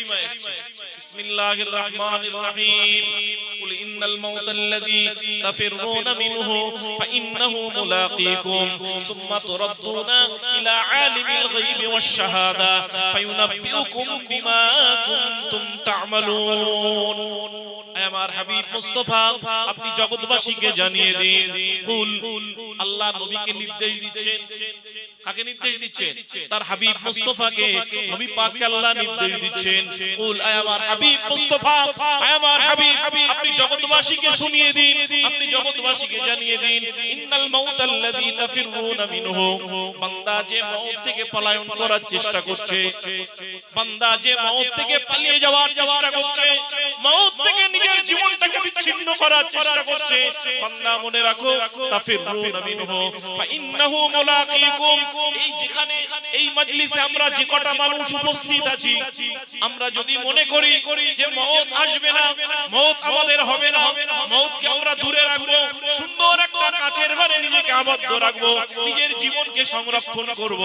কারিমা এসেছে বিসমিল্লাহির রহমানির রহিম কুল ইন্নাল মাউতাল্লাযী তাফিররুনা মিনহু ফাইন্নাহু মুলাকীকুম সুম্মা তুরাদ্দুনা ইলা আলিমিল গায়বি ওয়াশ শাহাদা ফায়ুনাব্বিউকুম বিমা কুনতুম তা'মালুন আয় আমার হাবিব, মুস্তাফা, আপনি জগৎবাসীকে জানিয়ে দিন। কুল আল্লাহ নবীকে নির্দেশ দিচ্ছেন। কাকে নির্দেশ দিচ্ছেন? তার হাবিব মুস্তাফাকে। নবী পাককে আল্লাহ নির্দেশ দিচ্ছেন। কুল আমার হাবিব, মুস্তাফা আমার হাবিব, আপনি জগৎবাসীকে শুনিয়ে দিন। আপনি জগৎবাসীকে জানিয়ে দিন। ইন্নাল তাফিরুনা মিনহু। বান্দা যে মউত থেকে পলায়ন করার চেষ্টা করছে। বান্দা যে মউত থেকে পালিয়ে যাওয়ার চেষ্টা করছে। মউত থেকে নিজের জীবনটাকে বিচ্ছিন্ন করার চেষ্টা করছে। বান্দা মনে রাখো তাফিরুনা মিনহু ফাইন্নাহু মুলাকীকুম। এই যেখানে এই মজলিসে আমরা যে কটা মানুষ উপস্থিত আছি আমরা যদি মনে করি যে মওত আসবে না মওত আমাদের হবে না মওতকে আমরা দূরে রাখব সুন্দর একটা কাচের ঘরে নিজেকে আবদ্ধ রাখব নিজের জীবনকে সংরক্ষণ করব।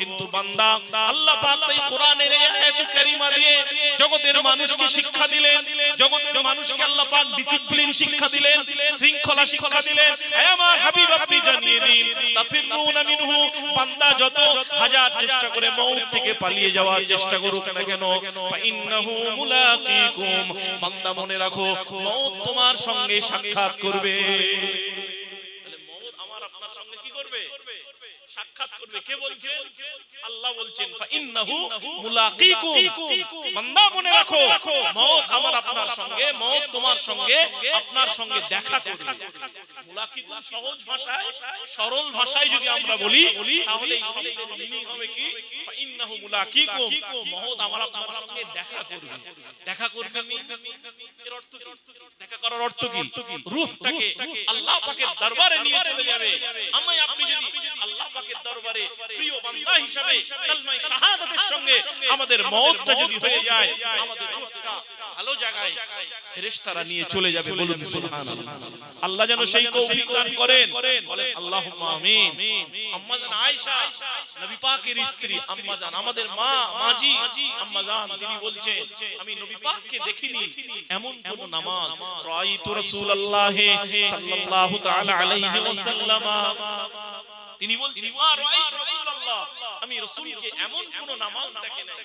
কিন্তু বান্দা আল্লাহ পাক এই কোরআনের এই আয়াত কারিমা দিয়ে জগতের মানুষকে শিক্ষা দিলেন, জগতের মানুষকে আল্লাহ পাক ডিসিপ্লিন শিক্ষা দিলেন, শৃঙ্খলা শিক্ষা দিলেন। আমার হাবিব, আপনি জানিয়ে দিন, তাফিরুনা মিনহু, বান্দা যত হাজার চেষ্টা করে থেকে পালিয়ে যাওয়ার চেষ্টা করুক না কেন, ফাইন্নাহু মুলাকীকুম। বান্দা মনে রাখো মউত তোমার সঙ্গে সাক্ষাৎ করবে তাহলে মউত আমার আপনার সঙ্গে কি করবে সাক্ষাৎ করবে। কে বলছেন? আল্লাহ বলছেন ফাইন্নাহু মুলাকীকুম বান্দা মনে রাখো মউত আমার আপনার সঙ্গে মউত তোমার সঙ্গে আপনার সঙ্গে দেখা করবে মুলাকীকুম সহজ ভাষায় সরল ভাষায় যদি আমরা বলি তাহলে এই শব্দের মিনিং হবে কি? ফাইন্নাহু মুলাকীকুম মউত আমার আপনার সঙ্গে দেখা করবে। দেখা করবে এর অর্থ কি? দেখা করার অর্থ কি? রূহটাকে আল্লাহ পাকের দরবারে নিয়ে চলে যাবে। আমি আপনি যদি আল্লাহ পাকের দরবারে প্রিয় বান্দা হিসাবে কালমায়ে শাহাদাতের সঙ্গে আমাদের মওতটা যদি হয়ে যায় আমাদের রূহটা ভালো জায়গায় ফেরেশতারা নিয়ে চলে যাবে বলুন সুবহানাল্লাহ। আল্লাহ যেন সেই তৌফিক দান করেন। বলেন আল্লাহুম্মা আমিন। আম্মা জান আয়েশা নবী পাকের স্ত্রী আম্মা জান আমাদের মা মাজি আম্মা জান তিনি বলছেন আমি নবী পাককে দেখিনি এমন কোন নামাজ। রাআইতু রাসূলুল্লাহ সাল্লাল্লাহু তাআলা আলাইহি ওয়াসাল্লাম। তিনি বলছেন আমি রসুলকে এমন কোন নামাজ দেখে নাই।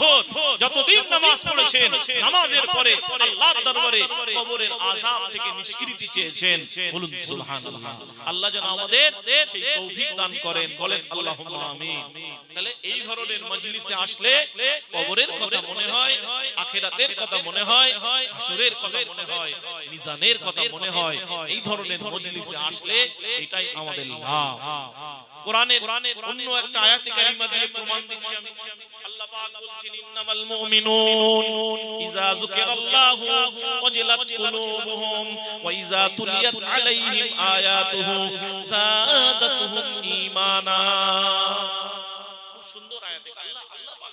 ভোর যতদিন নামাজ পড়েছেন নামাজের পরে আল্লাহর দরবারে কবরের আযাব থেকে নিষ্কৃতি চেয়েছেন। বলুন সুবহানাল্লাহ। আল্লাহ যেন আমাদের সেই তৌফিক দান করেন বলেন আল্লাহুম্মা আমিন। তাহলে এই ধরনের মজলিসে আসলে কবরের কথা মনে হয় আখিরাতের কথা মনে হয় হাসরের কথা মনে হয় মিজানের কথা মনে হয় এই ধরনের মজলিসে আসলে এটাই আমাদের লাভ। কোরআনের অন্য একটা আয়াতে কারিমা দিয়ে প্রমাণ দিচ্ছি আমি। আল্লাহ পাক বলছেন ইন্নামাল মুমিনুন ইযা যুকিরাল্লাহু ওয়াজিলাত কুলুবুহুম ওয়া ইযা তুলিয়াত আলাইহিম আয়াতুহু যাদাতুহুম ঈমানা. খুব সুন্দর আয়াতে আল্লাহ আল্লাহ পাক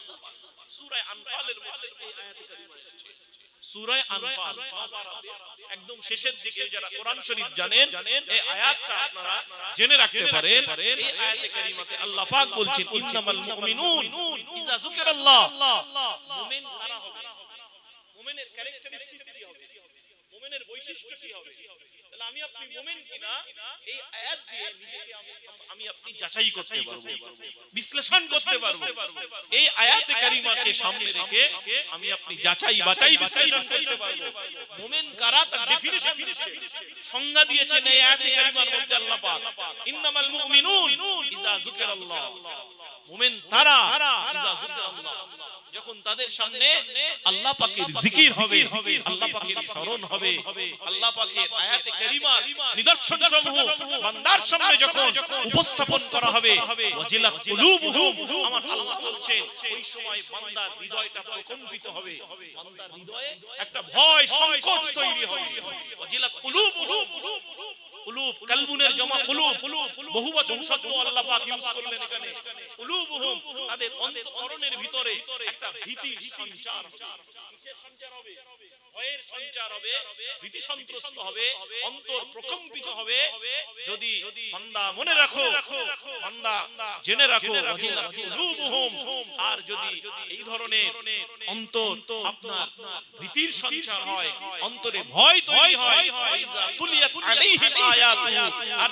সূরা আনফালের মধ্যে এই আয়াতে কারিমা সূরা আনফাল। একদম শেষের দিকে যারা কোরআন শরীফ জানেন এই আয়াতটা আপনারা জেনে রাখতে পারেন। এই আয়াতে কারিমাতে আল্লাহ পাক বলছেন ইন্নামাল মুমিনুন যুকিরাল্লাহ। মুমিন কারা হবে? মুমিনের ক্যারেক্টারিস্টিক্স কি হবে? মুমিনের বৈশিষ্ট্য কি হবে? তাহলে আমি আপনি মুমিন কিনা? এই আয়াত দিয়ে নিজেকে আমি আপনি যাচাই করতে পারব। বিশ্লেষণ করতে পারব। এই আয়াতে কারিমাকে সামনে রেখে আমি আপনি যাচাই বাছাই বিশ্লেষণ করতে পারব। মুমিন কারা? তার ডেফিনিশন সংজ্ঞা দিয়েছেন এই আয়াতে কারিমার মধ্যে আল্লাহ পাক। ইন্নামাল মুমিনুন যুকিরাল্লাহ। মুমিন তারা যুকিরাল্লাহ। যখন তাদের সামনে আল্লাহ পাকের জিকির হবে আল্লাহ পাকের স্মরণ হবে আল্লাহ পাকের আয়াতে কারিমার নিদর্শন সমূহ বান্দার সামনে যখন উপস্থাপন করা হবে ওয়াজিলাত কুলুবুহুম আমার আল্লাহ বলছেন ওই সময় বান্দার হৃদয়টা প্রকম্পিত হবে বান্দার হৃদয়ে একটা ভয় সংকট তৈরি হবে। ওয়াজিলাত কুলুবুহুম কুলুব কালবুনের জমা কুলুব বহুবচন শব্দ আল্লাহ পাক ইউজ করলেন এখানে। কুলুবুহুম তাদের অন্তরের ভিতরে একটা ভীতি সঞ্চার ভয়ের সঞ্চার হবে ভীতি সন্ত্রস্ত হবে অন্তর প্রকম্পিত হবে। যদি বান্দা মনে রাখো বান্দা জেনে রাখো আর যদি এই ধরনের অন্তর আপনার ভীতির সঞ্চার হয় অন্তরে ভয় তৈরি হয় তুলিয়াত আলাইহিম আয়াতুহু। আর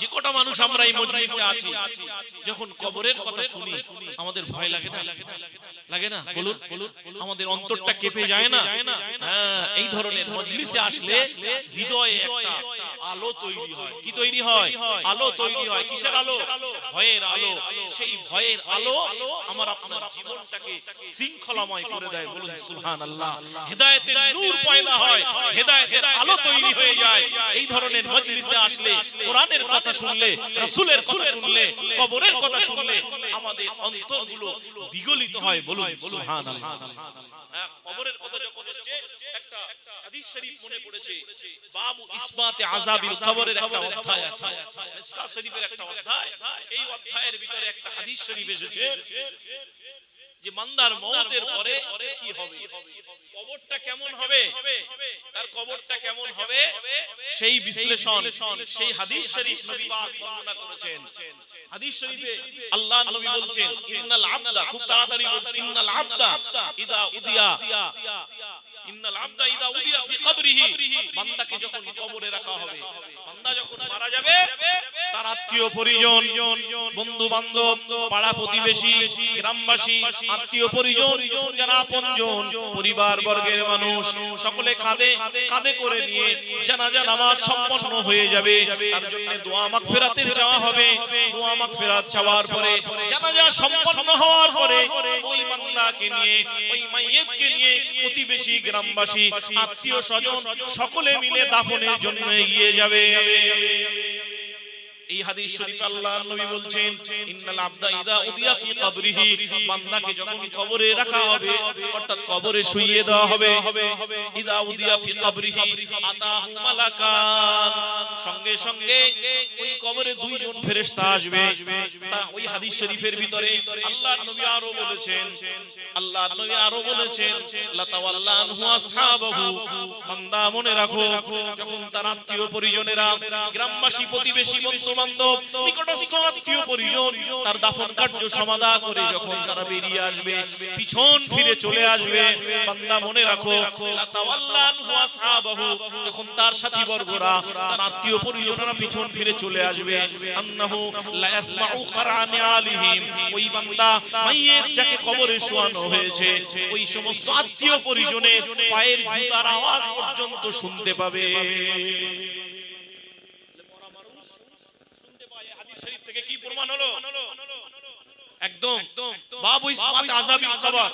যে কটা মানুষ আমরা এই মজলিসে আছি যখন কবরের কথা শুনি আমাদের ভয় লাগে না? লাগে না বলুন। বলুন আমাদের অন্তরটা কেঁপে যায় না? হ্যাঁ এই ধরনের মজলিসে আসলে হৃদয়ে একটা আলো তৈরি হয়। কি তৈরি হয়? আলো তৈরি হয়। কিসের আলো? ভয়ের আলো। সেই ভয়ের আলো আমার আপনার জীবনটাকে শৃঙ্খলাময় করে দেয় বলুন সুবহানাল্লাহ। হেদায়েতের নূর পয়দা হয়। হেদায়েতের আলো তৈরি হয়ে যায়। এই ধরনের মজলিসে আসলে কোরআনের কথা শুনলে রাসূলের কথা শুনলে কবরের কথা শুনলে আমাদের অন্তরগুলো বিগলিত হয় বলুন সুবহানাল্লাহ। হ্যাঁ, কবরের কথা যখন এসেছে একটা হাদিস শরীফ মনে পড়েছে বাবু ইসবাতে আযাবিল কবরের একটা অধ্যায় আছে। মিসকাত শরীফের একটা অধ্যায়। এই অধ্যায়ের ভিতরে একটা হাদিস শরীফ এসেছে যে মান্দার মওতের পরে কি হবে? কবরটা কেমন হবে? তার কবরটা কেমন হবে? সেই বিশ্লেষণ সেই হাদিস শরীফ নবী পাক বর্ণনা করেছেন। হাদিস শরীফে আল্লাহ নবী বলছেন ইন্নাল আবদা খুব তাড়াতাড়ি বলছেন ইন্নাল আবদা ইদা উদিয়া ইন্নাল আবদা ইদা উদিয়া ফি কবরিহি বান্দাকে যখন কবরে রাখা হবে বান্দা যখন মারা যাবে আত্মীয় পরিজন বন্ধু বান্ধব প্রতিবেশী, গ্রামবাসী, আত্মীয় পরিজন বর্গের মানুষ, সকলে নিয়ে তার জন্য হবে। প্রতিবেশী, গ্রামবাসী, আত্মীয় স্বজন সকলে মিলে দাফনের জন্য এগিয়ে যাবে। এই হাদিস শরীফ আল্লাহর নবী বলছেন ইন্নাল আবদা ইদা উদিয়া ফি কবরিহি। বান্দাকে যখন কবরে রাখা হবে অর্থাৎ কবরে শুইয়ে দেওয়া হবে ইদা উদিয়া ফি কবরিহি। আতাহু মালাকান। সঙ্গে সঙ্গে ওই কবরে দুইজন ফেরেশতা আসবে। তা ওই হাদিস শরীফের ভিতরে আল্লাহর নবী আরও বলেছেন আল্লাহর নবী আরও বলেছেন লাতাওয়াল্লা আনহু আসহাবাহু। বান্দা মনে রাখো যখন তার আত্মীয় পরিজনেরা গ্রামবাসী প্রতিবেশী বন্ধু বান্ধব নিকটস্থ আত্মীয় পরিজন তার দাফন কার্য সমাধা করে যখন তারা বেরিয়ে আসবে, পিছন ফিরে চলে আসবে। বান্দা মনে রাখো যখন তার সাথী বর্গরা তার আত্মীয় পরিজনেরা পিছন ফিরে চলে আসবে ওই বান্দা মাইয়ের যাকে কবরে শোয়ানো হয়েছে, ওই সমস্ত আত্মীয় পরিজনের পায়ের জুতার আওয়াজ পর্যন্ত শুনতে পাবে। থেকে কি প্রমাণ হলো একদম বাবু ইসমাত আযাবিল কবর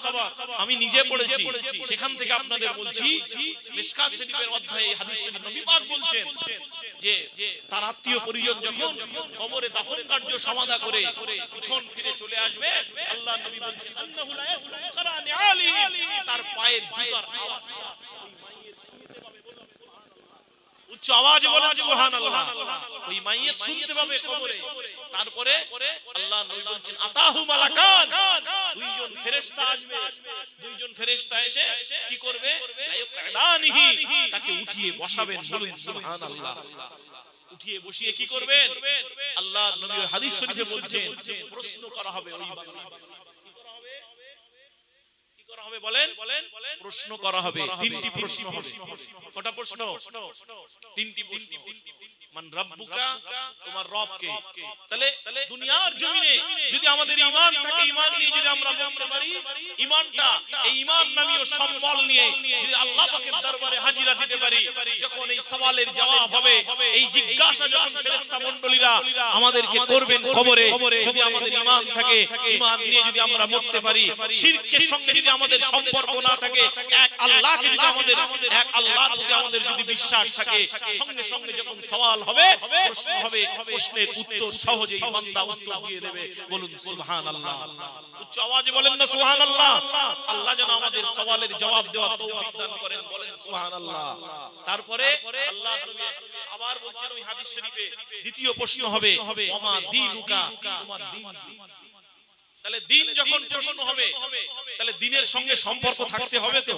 আমি নিজে পড়েছি। সেখান থেকে আপনাদের বলছি মিশকাত শরীফের অধ্যায়ে হাদিস শরীফ নবী পাক বলছেন যে তার আত্মীয় পরিজন যখন কবরে দাফন কার্য সমাধা করে পিছন ফিরে চলে আসবে আল্লাহ নবী বলছেন আন্নাহু লা ইয়াসমাউ কারানি আলিহি তার পায়ের জুতার আওয়াজ। উচ্চ আওয়াজে বলেন সুবহানাল্লাহ। ওই মাইয়িত শুনতে পাবে কবরে। তারপরে আল্লাহ নবী বলছেন আতাহু মালাকান। দুইজন ফেরেশতা আসবে। দুইজন ফেরেশতা এসে কি করবে? লায়ুকাদানিহি তাকে উঠিয়ে বসাবেন বলুন সুবহানাল্লাহ। উঠিয়ে বসিয়ে কি করবেন? আল্লাহ নবী হাদিস শরীফে বলছেন প্রশ্ন করা হবে ওই হবে বলেন? প্রশ্ন করা হবে। তিনটি প্রশ্ন হবে। কটা প্রশ্ন? তিনটি প্রশ্ন মান রাব্বুকা তোমার রব কে তাহলে দুনিয়ার জমিনে যদি আমাদের ঈমান থাকে ঈমান নিয়ে যদি আমরা বলতে পারি ঈমানটা এই ঈমান নামীয় সম্বল নিয়ে যদি আল্লাহ পাকের দরবারে হাজিরা দিতে পারি যখন এই সওয়ালের জবাব হবে এই জিজ্ঞাসা যখন ফেরেশতা মণ্ডলীরা আমাদেরকে করবেন কবরে যদি আমাদের ঈমান থাকে ঈমান নিয়ে যদি আমরা মরতে পারি শিরকের সঙ্গে যদি আমাদের সম্পর্ক না থাকে এক আল্লাহকে যদি আমাদের এক আল্লাহর প্রতি আমাদের যদি বিশ্বাস থাকে সঙ্গে সঙ্গে যখন সওয়াল হবে প্রশ্ন হবে প্রশ্নের উত্তর সহজেই বান্দা উত্তর দিয়ে দেবে। বলুন সুবহানাল্লাহ। উচ্চ আওয়াজে বলেন না সুবহানাল্লাহ। আল্লাহ যেন আমাদের সওয়ালের জবাব দেওয়ার তৌফিক দান করেন বলেন সুবহানাল্লাহ। তারপরে আল্লাহ নবী আবার বলছেন ওই হাদিস শরীফে দ্বিতীয় প্রশ্ন হবে ওমা দীনুকা? তোমার দিন? তাহলে দিন যখন প্রশ্ন হবে তাহলে দিনের সঙ্গে সম্পর্ক থাকতে হবে তো?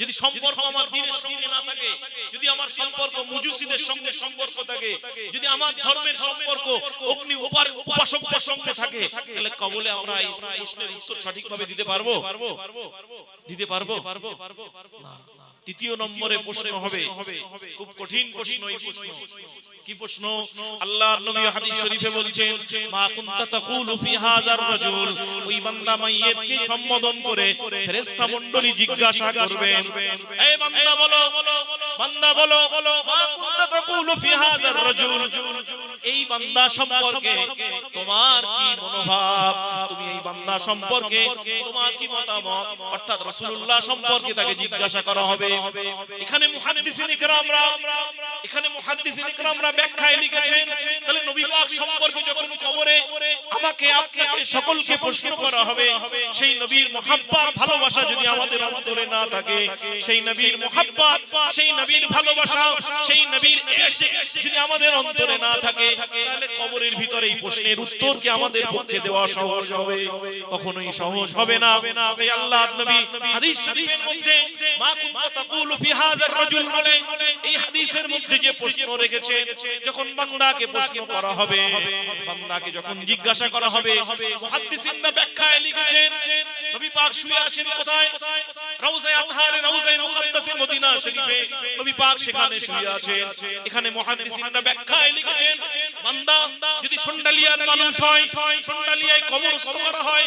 যদি সম্পর্ক আমার দিনের সঙ্গে না থাকে যদি আমার সম্পর্ক মুজুসিদের সঙ্গে সম্পর্ক থাকে যদি আমার ধর্মের সম্পর্ক অগ্নি উপার উপাসকদের সঙ্গে থাকে তাহলে কবলে আমরা এই প্রশ্নের উত্তর সঠিকভাবে দিতে পারব? দিতে পারব? না। তৃতীয় নম্বরে প্রশ্ন হবে। খুব কঠিন প্রশ্ন এই প্রশ্ন। কি প্রশ্ন? আল্লাহর নবী হাদিস শরীফে বলছেন মা কুনতা তাকুলু ফি হাযার রাজুল। ওই বান্দা মাইয়িতকে সম্বোধন করে ফেরেশতা মণ্ডলী জিজ্ঞাসা করবেন। এই বান্দা বলো বান্দা বলো মা কুনতা তাকুলু ফি হাযার রাজুল। এই বান্দা সম্পর্কে তোমার কি মনোভাব? তুমি এই বান্দা সম্পর্কে তোমার কি মতামত? অর্থাৎ রাসূলুল্লাহ সম্পর্কে তাকে জিজ্ঞাসা করা হবে। এখানে মুহাদ্দিসিন ইকরামরা, এখানে মুহাদ্দিসিন ইকরামরা ব্যাখ্যায় লিখেছেন, তাহলে নবী পাক সম্পর্কে যখন কবরে আমাকে, আপনাকে সকলকে প্রশ্ন করা হবে, সেই নবীর মুহাব্বত, ভালোবাসা যদি আমাদের অন্তরে না থাকে, সেই নবীর মুহাব্বত, সেই নবীর ভালোবাসা, সেই নবীর যদি আমাদের অন্তরে না থাকে তাহলে কবরের ভিতরে এই প্রশ্নের উত্তর কি আমাদের পক্ষে দেওয়া সহজ হবে? কখনোই সহজ হবে না। তাই আল্লাহর নবী হাদিস শরীফের মধ্যে, মা কুনতা তাকুলু ফি হাযার রাজুল বলে, এই হাদিসের মধ্যে যে প্রশ্ন রেখেছে, যখন বান্দাকে প্রশ্ন করা হবে, বান্দাকে যখন জিজ্ঞাসা করা হবে মুহাদ্দিসিনরা ব্যাখ্যায় লিখেছেন, নবী পাক শুয়ে আছেন কোথায়? রওজায়ে আতহারে, রওজায়ে মুকদ্দাসে মদিনা শরীফে। নবী পাক সেখানে শুয়ে আছেন। এখানে মুহাদ্দিসিনরা ব্যাখ্যায় লিখেছেন বান্দা যদি সন্ডালিয়ার মানুষ হয় সন্ডালিয়ায় কবরস্থ করা হয়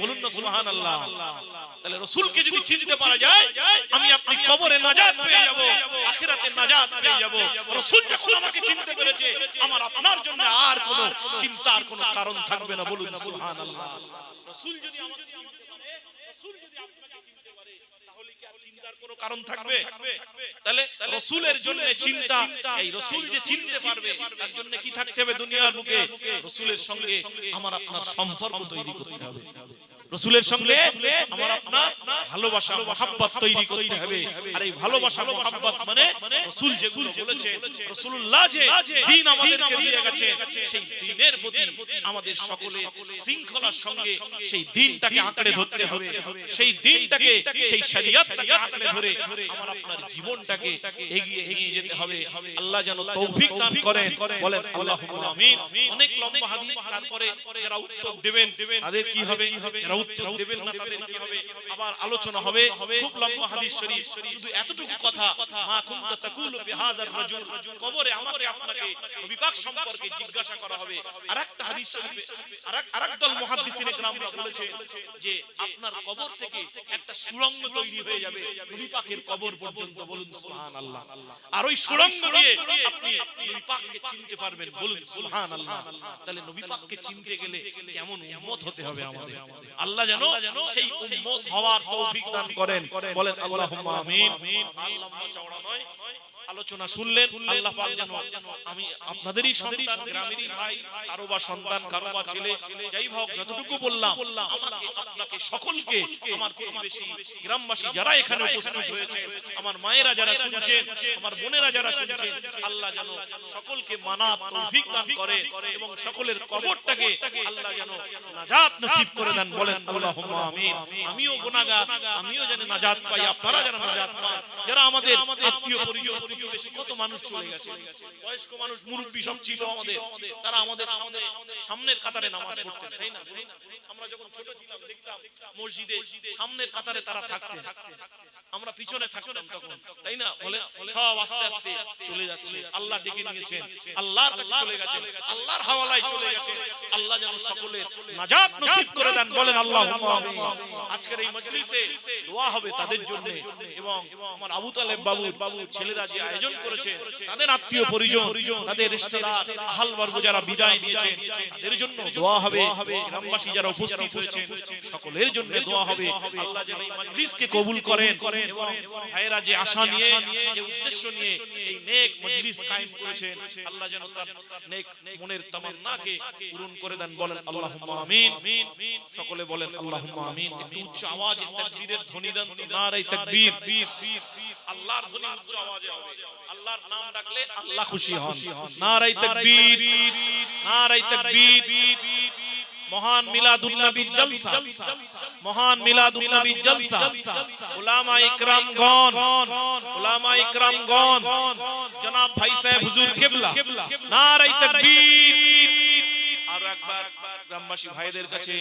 বলুন না সুবহানাল্লাহ। তাহলে রসুলকে যদি চিনতে পারা যায় আমি আপনি কবরে নাজাত পেয়ে যাব আখিরাতে নাজাত পেয়ে যাব। রসুল যখন আমাকে চিনতে পেরেছে আমার আপনার জন্য আর কোনো চিন্তার কোনো কারণ থাকবে না বলুন সুবহানাল্লাহ। রসুল যদি আমাকে চিনতে পারে রসুল যদি আপনাকে চিনতে পারে তাহলে কি আর চিন্তার কোনো কারণ থাকবে তাহলে রসুলের জন্য চিন্তা এই রসুল যে চিনতে পারবে তার জন্য কি থাকতে হবে দুনিয়ার বুকে রসুলের সঙ্গে আমার আপনার সম্পর্ক তৈরি করতে হবে। রসুলের সঙ্গে আমার আপনার ভালোবাসা মহাব্বত তৈরি করতে হবে। আর এই ভালোবাসা মহাব্বত মানে রসুল যেগুলো বলেছে রসুল্লাহ যে দিন আমাদেরকে দিয়ে গেছে সেই দিনের প্রতি আমাদের সকলে শৃঙ্খলার সঙ্গে সেই দিনটাকে আঁকড়ে ধরতে হবে। সেই দিনটাকে সেই শরিয়তটাকে আঁকড়ে ধরে আমার আপনার জীবনটাকে এগিয়ে এগিয়ে যেতে হবে। আল্লাহ যেন তৌফিক দান করেন। বলেন আল্লাহুম্মা আমিন। অনেক লম্বা হাদিস তারপরে যারা উত্তর দেবেন তাদের কি হবে? যারা উত্তর দেবেন না তাদের। কি হবে আবার আলোচনা হবে। খুব লম্বা হাদিস শরীফ। শুধু এতটুকু কথা মা কুনতা তাকুলু ফি হাযার রাজুল। কবরে আমাকে আপনাকে নবী পাক সম্পর্কে জিজ্ঞাসা করা হবে। আরেকটা হাদিস শরীফে আরেক আরেক দল মুহাদ্দিসিনে গ্রামরা বলেছে যে আপনার কবর থেকে একটা সুড়ঙ্গ তৈরি হয়ে যাবে। নবী পাকের কবর পর্যন্ত বলুন সুবহানাল্লাহ। আর ওই সুড়ঙ্গ দিয়ে আপনি নবী পাককে চিনতে পারবেন। বলুন সুবহানাল্লাহ। তাহলে নবী পাককে চিনতে গেলে কেমন উম্মত হতে হবে আমাদের আল্লাহ যেন সেই উম্মত হওয়ার তৌফিক দান করেন। বলেন আল্লাহুম্মা আমিন। আল্লাহ চওড়া নয়। আলোচনা শুনলেন, আল্লাহ পাক যেন আমি আপনাদেরই সন্তান, গ্রামেরই ভাই কারও বা সন্তান কারও বা ছেলে, যাই হোক, যতটুকু বললাম, আমাকে, আপনাকে সকলকে, আমার প্রতিবেশী গ্রামবাসী যারা এখানে উপস্থিত হয়েছে, আমার মায়েরা যারা শুনছেন, আমার বোনেরা যারা শুনছেন, আল্লাহ যেন সকলকে মানা তৌফিক দান করে এবং সকলের কবরটাকে আল্লাহ যেন নাজাত নসিব করে দেন, বলেন, আল্লাহুম্মা আমিন। আমিও গুনাহগার, আমিও যেন নাজাত পাই, আপনারা যেন নাজাত পান, যারা আমাদের আত্মীয় পরিজন প্রতিবেশী কত মানুষ চলে গেছে। বয়স্ক মানুষ, মুরব্বী সব ছিল আমাদের। তারা আমাদের সামনে, সামনের কাতারে নামাজ পড়তে তাই না আমরা যখন ছোট ছিলাম, দেখতাম মসজিদে সামনের কাতারে তারা থাকতেন। আমরা পিছনে থাকতাম তখন, তাই না? বলে সব আস্তে আস্তে চলে যাচ্ছে। আল্লাহ ডেকে নিয়েছেন। আল্লাহর কাছে চলে গেছেন আল্লাহর হাওয়ালায় চলে গেছেন আল্লাহ যেন সকলের নাজাত নসিব করে দেন। বলেন আমিন। আজকের এই মজলিসে দোয়া হবে তাদের জন্য। এবং আমার আবু তালেব বাবু বাবু ছেলেরা যে আয়োজন করেছে। তাদের আত্মীয় পরিজন তাদের রিশতেদার আহল যারা বিদায় নিয়েছেন তাদের জন্য দোয়া হবে। গ্রামবাসী যারা উপস্থিত হয়েছেন সকলের জন্য দোয়া হবে। আল্লাহ যেন এই মজলিসকে কবুল করেন। এবং ভাইয়েরা যে আশা নিয়ে যে উদ্দেশ্য নিয়ে এই নেক মজলিস কায়েম করেছেন আল্লাহ যেন তার নেক মনের তামান্নাকে পূরণ করে দেন বলেন আল্লাহুম্মা আমিন। সকলে বলেন আল্লাহুম্মা আমিন। একটু উচ্চ আওয়াজে তাকবীরের ধ্বনি দেন তো। নারে তাকবীর। আল্লাহর ধ্বনি উচ্চ আওয়াজে হবে আল্লাহর নাম ডাকলে আল্লাহ খুশি হন। নারে তাকবীর। নারে তাকবীর। মহান মিলাদুন নবীর জলসা। মহান মিলাদুন নবীর জলসা। উলামা ইকরাম গণ। উলামা ইকরাম গণ। জনাব ভাই সাহেব হুজুর কিবলা। নারে তাকবীর। আর একবার গ্রামবাসী ভাইদের কাছে